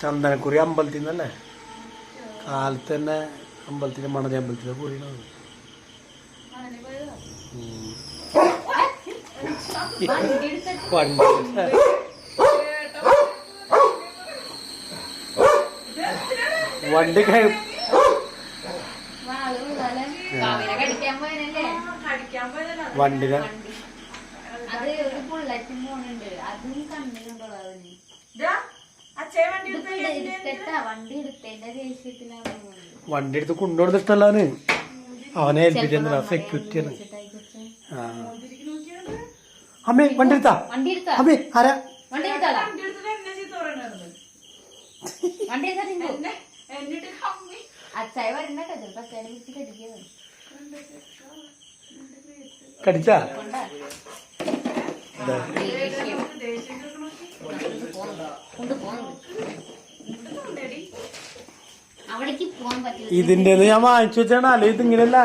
ചന്ദനക്കുറി അമ്പലത്തിൽ നിന്നല്ലേ കാലത്ത് തന്നെ അമ്പലത്തിൽ മണതി അമ്പലത്തിലെ കുറിയണത് ഉം. പണ്ട് വണ്ടി കഴി വണ്ടിനെ വണ്ടി അത് ഒരു ബുള്ളറ്റും പോണുണ്ട് അതും കണ്ണിലുണ്ടോ അതിന് വണ്ടി എടുത്ത് കൊണ്ടുകൊടുത്തിട്ടല്ലാണ് അവനെ ഏൽപ്പിച്ചെന്നില്ല സെക്യൂരിറ്റി ആണ്. ആ. അമ്മേ വണ്ടി എടുത്താ? വണ്ടി എടുത്താ? അമ്മേ ആരാ? കടിച്ചാ? ഇതിന്റെ ഞാൻ വാങ്ങിച്ചു വെച്ചാണ്. അല്ലെ ഇങ്ങനെയല്ല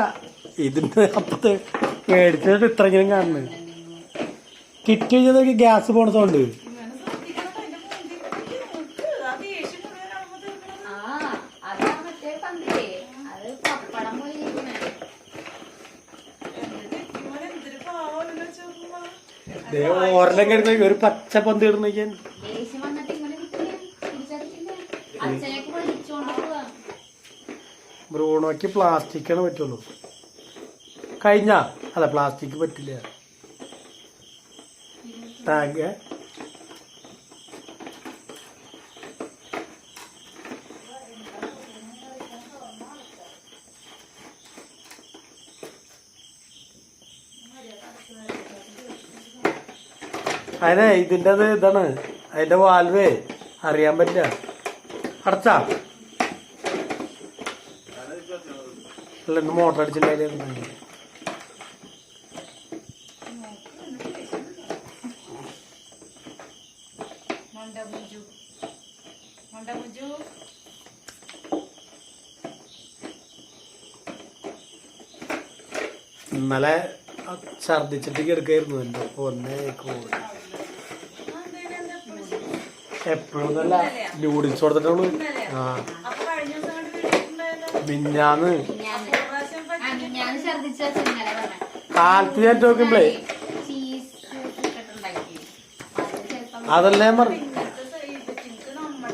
ഇതിന്റെ അപ്പത്ത് മേടിച്ചിട്ട് ഇത്രയെങ്കിലും കാണുന്നത്. കിറ്റ് കഴിഞ്ഞതൊക്കെ ഗ്യാസ് പോണ ഓരെല്ലാം കിടന്ന ഒരു പച്ച പന്ത് പോവാ ബ്രൂണോക്ക് പ്ലാസ്റ്റിക്കാണ് പറ്റുള്ളൂ. കഴിഞ്ഞ? അല്ല പ്ലാസ്റ്റിക് പറ്റില്ല. ടാങ്ക് അതിനെ ഇതിന്റെ അത് ഇതാണ്. അതിന്റെ വാൽവേ അറിയാൻ പറ്റില്ല അടച്ചാ. അല്ല ഇന്ന് മോട്ടർ അടിച്ചിട്ടുണ്ടായിരുന്നു. ഇന്നലെ ഛർദിച്ചിട്ട് കിടക്കായിരുന്നു എന്റെ ഒന്നേ കോടി എപ്പോഴും നല്ല നൂഡിൽസ് കൊടുത്തിട്ടുള്ളൂ ആ. മിഞ്ഞാന്ന്. കാലത്ത് ഞാൻ നോക്കുമ്പളേ അതല്ലേ പറഞ്ഞു. ഇങ്ങനത്തെ സ- ഇത് എനിക്ക് നമ്മുടെ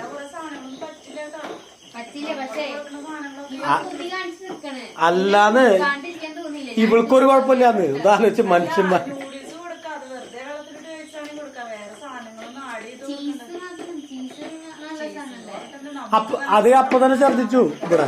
അപ്പൊ അത് അപ്പൊ തന്നെ ഛർദിച്ചു ഇവിടെ.